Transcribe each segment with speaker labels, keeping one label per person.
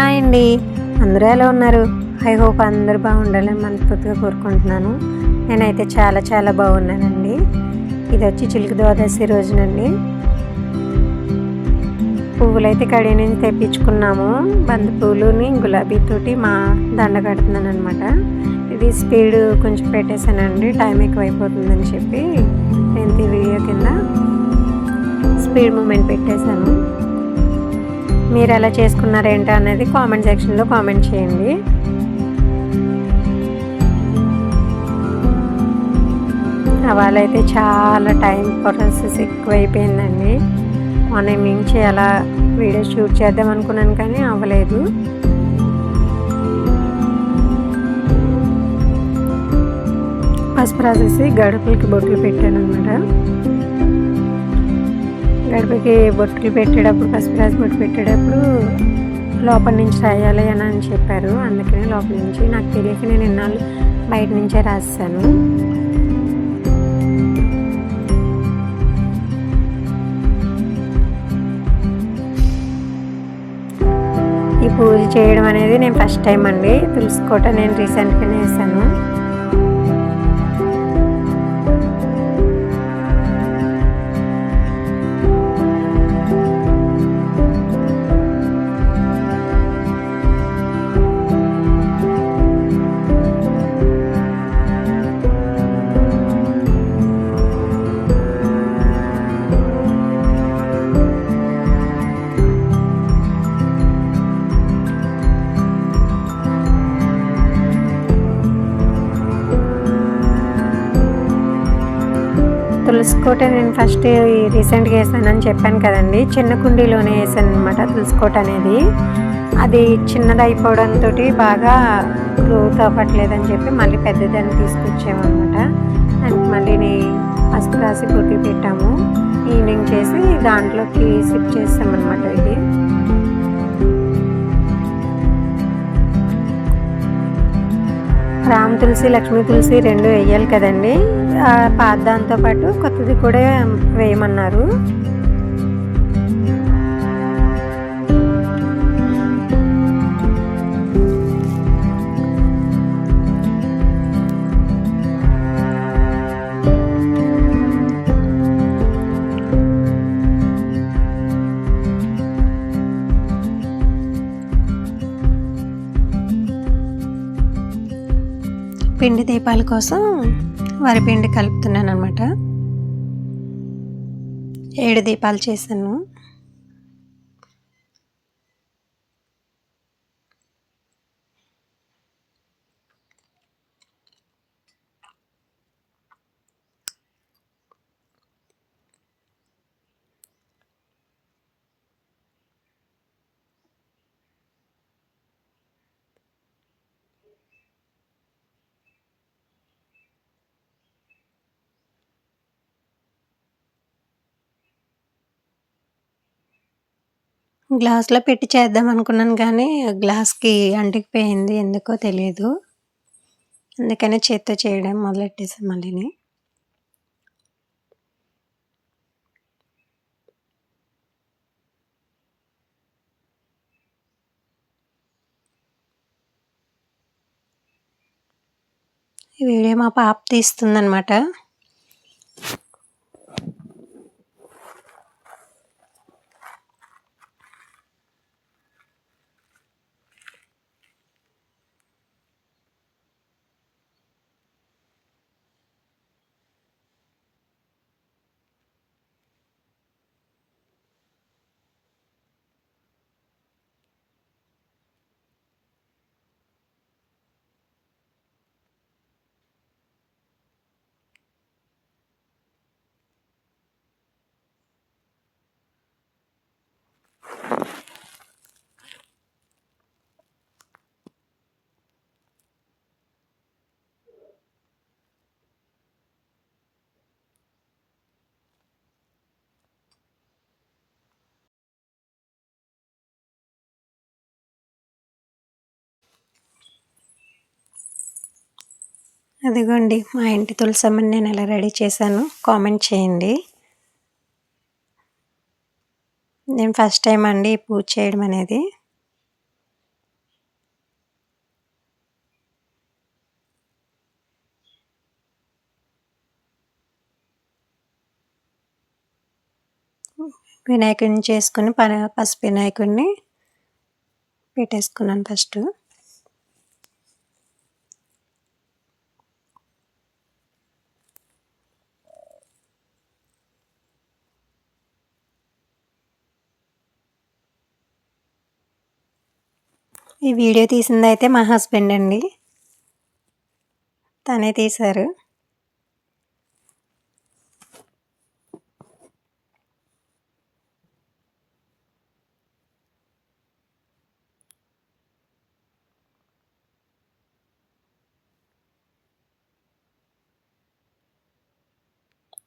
Speaker 1: Hi అండి. అందరూ ఎలా ఉన్నారు? ఐ హోప్ అందరూ బాగుండాలని మనస్ఫూర్తిగా కోరుకుంటున్నాను. నేనైతే చాలా చాలా బాగున్నానండి. ఇది వచ్చి చిలుక ద్వాదశి రోజునండి. పువ్వులైతే కడియ నుంచి తెప్పించుకున్నాము. బంతి పువ్వులుని గులాబీతోటి మా దండ కడుతున్నాను అనమాట ఇది స్పీడ్ కొంచెం పెట్టేశానండి. టైం ఎక్కువైపోతుందని చెప్పి నేను వీడియో కింద స్పీడ్ మూమెంట్ పెట్టేశాను. మీరు ఎలా చేసుకున్నారేంటో అనేది కామెంట్ సెక్షన్లో కామెంట్ చేయండి. వాళ్ళైతే చాలా టైం ప్రాసెస్ ఎక్కువైపోయిందండి. మార్నింగ్ నుంచి అలా వీడియో షూట్ చేద్దాం అనుకున్నాను కానీ అవ్వలేదు. పసుపు రాసేసి గడుపులకి బొట్లు పెట్టాను అనమాట గడపకి బొట్లు పెట్టేటప్పుడు పసుపు రాసి బొట్టు పెట్టేటప్పుడు లోపల నుంచి రాయాలి అని అని చెప్పారు. అందుకనే లోపల నుంచి నాకు తెలియక నేను ఇన్నాళ్ళు బయట నుంచే రాసాను ఈ పూజ చేయడం అనేది నేను ఫస్ట్ టైం అండి. తెలుసుకోవటం నేను రీసెంట్గానే వేసాను తులసికోట నేను ఫస్ట్ రీసెంట్గా వేసానని చెప్పాను కదండి. చిన్న కుండీలోనే వేసాను అనమాట తులసికోట అనేది. అది చిన్నది అయిపోవడంతో బాగా గ్రోత్ అవ్వట్లేదని చెప్పి మళ్ళీ పెద్దదాన్ని తీసుకొచ్చామన్నమాట అండ్ మళ్ళీ పసుపు రాసి పొట్టి పెట్టాము. ఈవినింగ్ చేసి దాంట్లోకి సిప్ చేస్తామన్నమాట ఇది. రామ్ తులసి లక్ష్మీ తులసి రెండు వేయాలి కదండి. పాత దాంతోపాటు కొత్తది కూడా వేయమన్నారు. పిండి దీపాల కోసం వరిపిండి కలుపుతున్నాను అనమాట ఏడు దీపాలు చేశాను. గ్లాస్లో పెట్టి చేద్దాం అనుకున్నాను కానీ గ్లాస్కి అంటుకుపోయింది ఎందుకో తెలియదు అందుకనే చేత్తో చేయడం మొదలెట్టేసాం మళ్ళీని. ఈ వీడియో మా పాప తీస్తుందనమాట అదిగోండి మా ఇంటి తులసమ్మని నేను ఎలా రెడీ చేశాను కామెంట్ చేయండి. నేను ఫస్ట్ టైం అండి పూజ చేయడం అనేది. వినాయకుడిని చేసుకుని పసుపు వినాయకుడిని పెట్టేసుకున్నాను ఫస్ట్. ఈ వీడియో తీసింది అయితే మా హస్బెండ్ అండి. తనే తీశారు.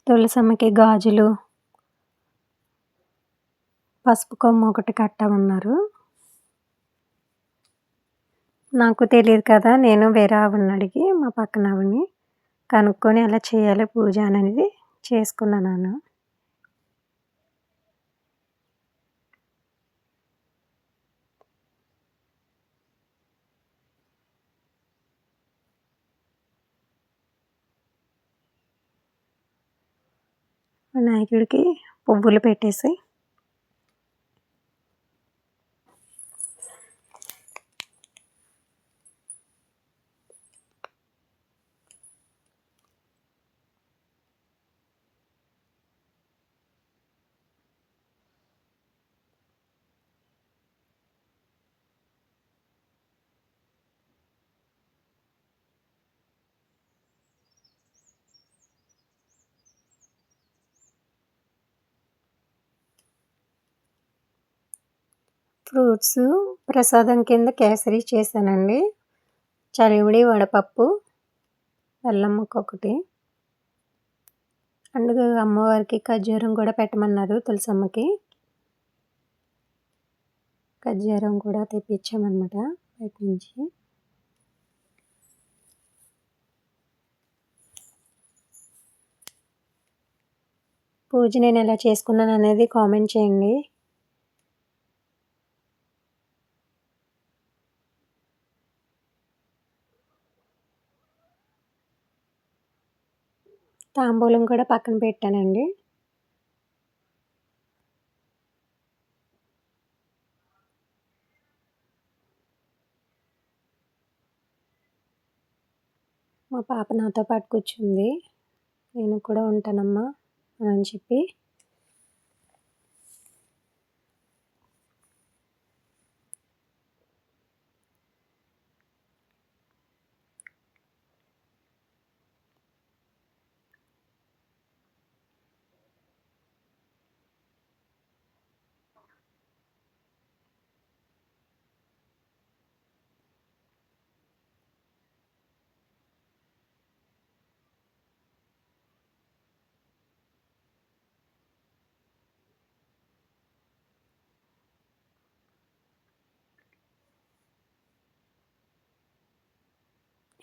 Speaker 1: తులసమ్మకి గాజులు పసుపు కొమ్మ ఒకటి కట్టమన్నారు. నాకు తెలియదు కదా నేను వేరే ఆవిడని అడిగి మా పక్కన ఆవిడని కనుక్కొని ఎలా చేయాలి పూజ అనేది చేసుకున్నాను వినాయకుడికి పువ్వులు పెట్టేసి ఫ్రూట్స్ ప్రసాదం కింద కేసరి చేశానండి. చలివిడి వడపప్పు బెల్లం ఒకటి అండ్ అమ్మవారికి ఖర్జూరం కూడా పెట్టమన్నారు తులసమ్మకి. ఖర్జూరం కూడా తెప్పించామన్నమాట బయట నుంచి. పూజ నేను ఎలా చేసుకున్నాను అనేది కామెంట్ చేయండి. తాంబూలం కూడా పక్కన పెట్టానండి. మా పాప నాతో పాటు కూర్చుంది. నేను కూడా ఉంటానమ్మా అని చెప్పి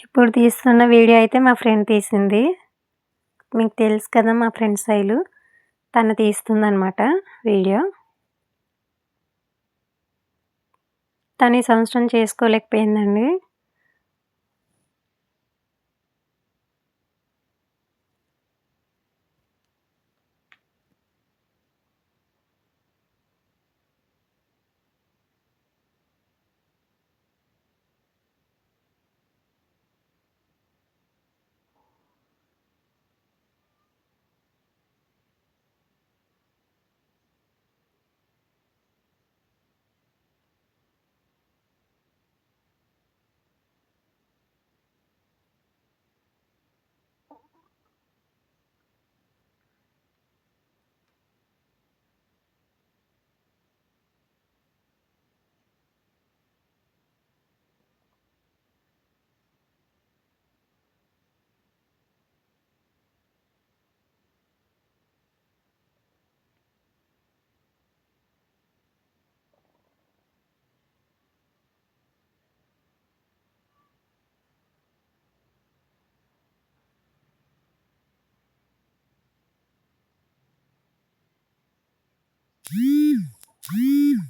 Speaker 1: ఇప్పుడు తీస్తున్న వీడియో అయితే మా ఫ్రెండ్ తీసింది. మీకు తెలుసు కదా మా ఫ్రెండ్ శైలు తను తీస్తుందనమాట వీడియో. తను ఈ సంవత్సరం చేసుకోలేకపోయిందండి. Sí, sí.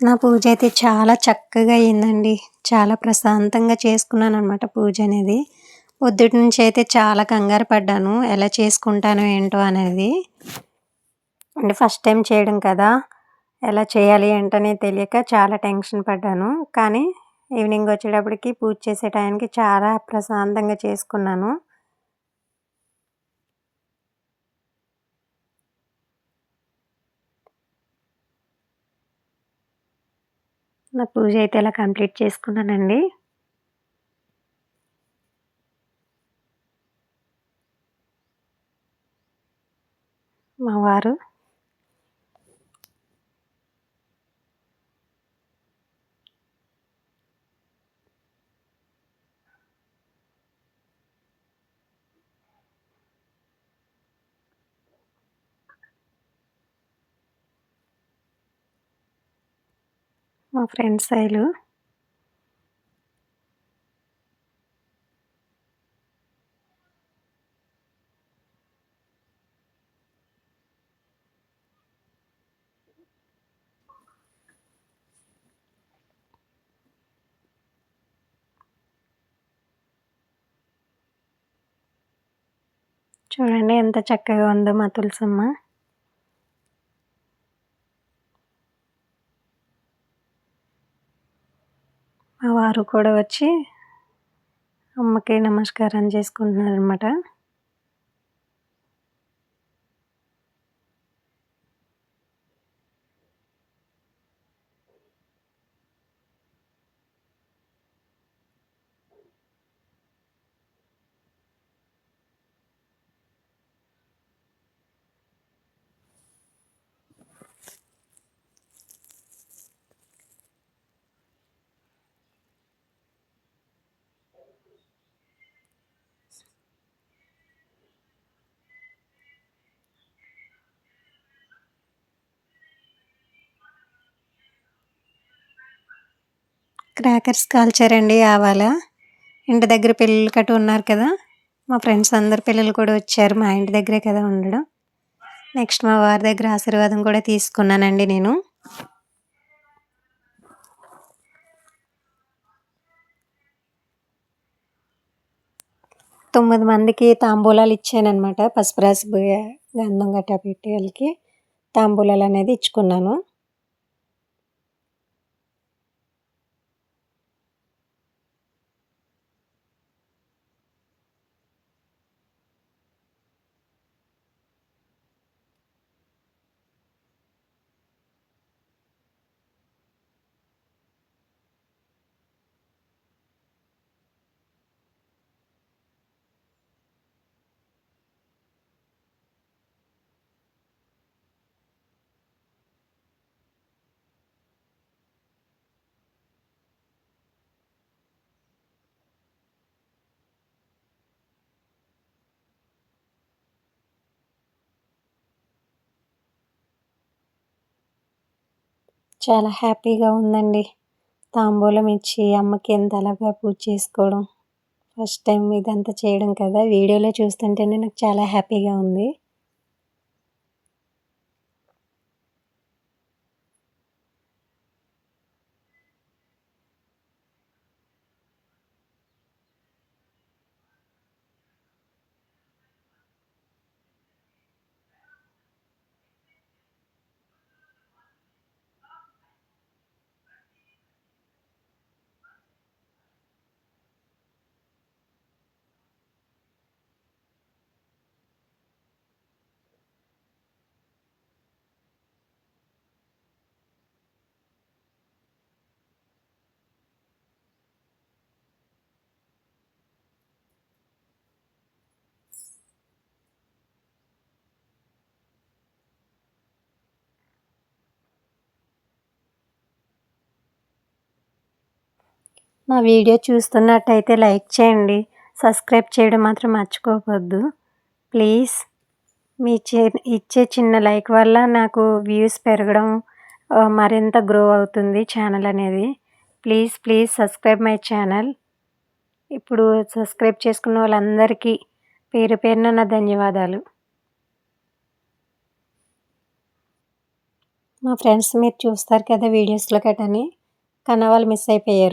Speaker 1: నా పూజ అయితే చాలా చక్కగా అయిందండి. చాలా ప్రశాంతంగా చేసుకున్నాను అనమాట పూజ అనేది. పొద్దుటి నుంచి అయితే చాలా కంగారు పడ్డాను. ఎలా చేసుకుంటానో ఏంటో అనేది. అంటే ఫస్ట్ టైం చేయడం కదా. ఎలా చేయాలి ఏంటనే తెలియక చాలా టెన్షన్ పడ్డాను. కానీ ఈవినింగ్ వచ్చేటప్పటికి పూజ చేసే టైంకి చాలా ప్రశాంతంగా చేసుకున్నాను. నా పూజ అయితే ఇలా కంప్లీట్ చేసుకున్నానండి. మా వారు మా ఫ్రెండ్ సైలు చూడండి ఎంత చక్కగా ఉందో మా తులసమ్మ మా వారు కూడా వచ్చి అమ్మకి నమస్కారం చేసుకుంటున్నారు క్రాకర్స్ కాల్చారండి ఆవాల. ఇంటి దగ్గర పిల్లలు కట్టు ఉన్నారు కదా. మా ఫ్రెండ్స్ అందరు పిల్లలు కూడా వచ్చారు. మా ఇంటి దగ్గరే కదా ఉండడం. నెక్స్ట్ మా వారి దగ్గర ఆశీర్వాదం కూడా తీసుకున్నానండి నేను. తొమ్మిది మందికి తాంబూలాలు ఇచ్చానమాట పసుపు రాసి గంధం గట్టా పెట్టి వాళ్ళకి తాంబూలాలు అనేది ఇచ్చుకున్నాను. చాలా హ్యాపీగా ఉందండి. తాంబూలం ఇచ్చి అమ్మకి ఎంత అలాగా పూజ చేసుకోవడం. ఫస్ట్ టైం ఇదంతా చేయడం కదా. వీడియోలో చూస్తుంటేనే నాకు చాలా హ్యాపీగా ఉంది. మా వీడియో చూస్తున్నట్టయితే లైక్ చేయండి. సబ్స్క్రైబ్ చేయడం మాత్రం మర్చిపోవద్దు. ప్లీజ్ మీ చే ఇచ్చే చిన్న లైక్ వల్ల నాకు వ్యూస్ పెరగడం మరింత గ్రో అవుతుంది ఛానల్ అనేది. Please please subscribe my channel. ఇప్పుడు సబ్స్క్రైబ్ చేసుకున్న వాళ్ళందరికీ పేరు పేరున నా ధన్యవాదాలు. మా ఫ్రెండ్స్ మీరు చూస్తారు కదా వీడియోస్లో కట్టని కానీ వాళ్ళు మిస్ అయిపోయారు.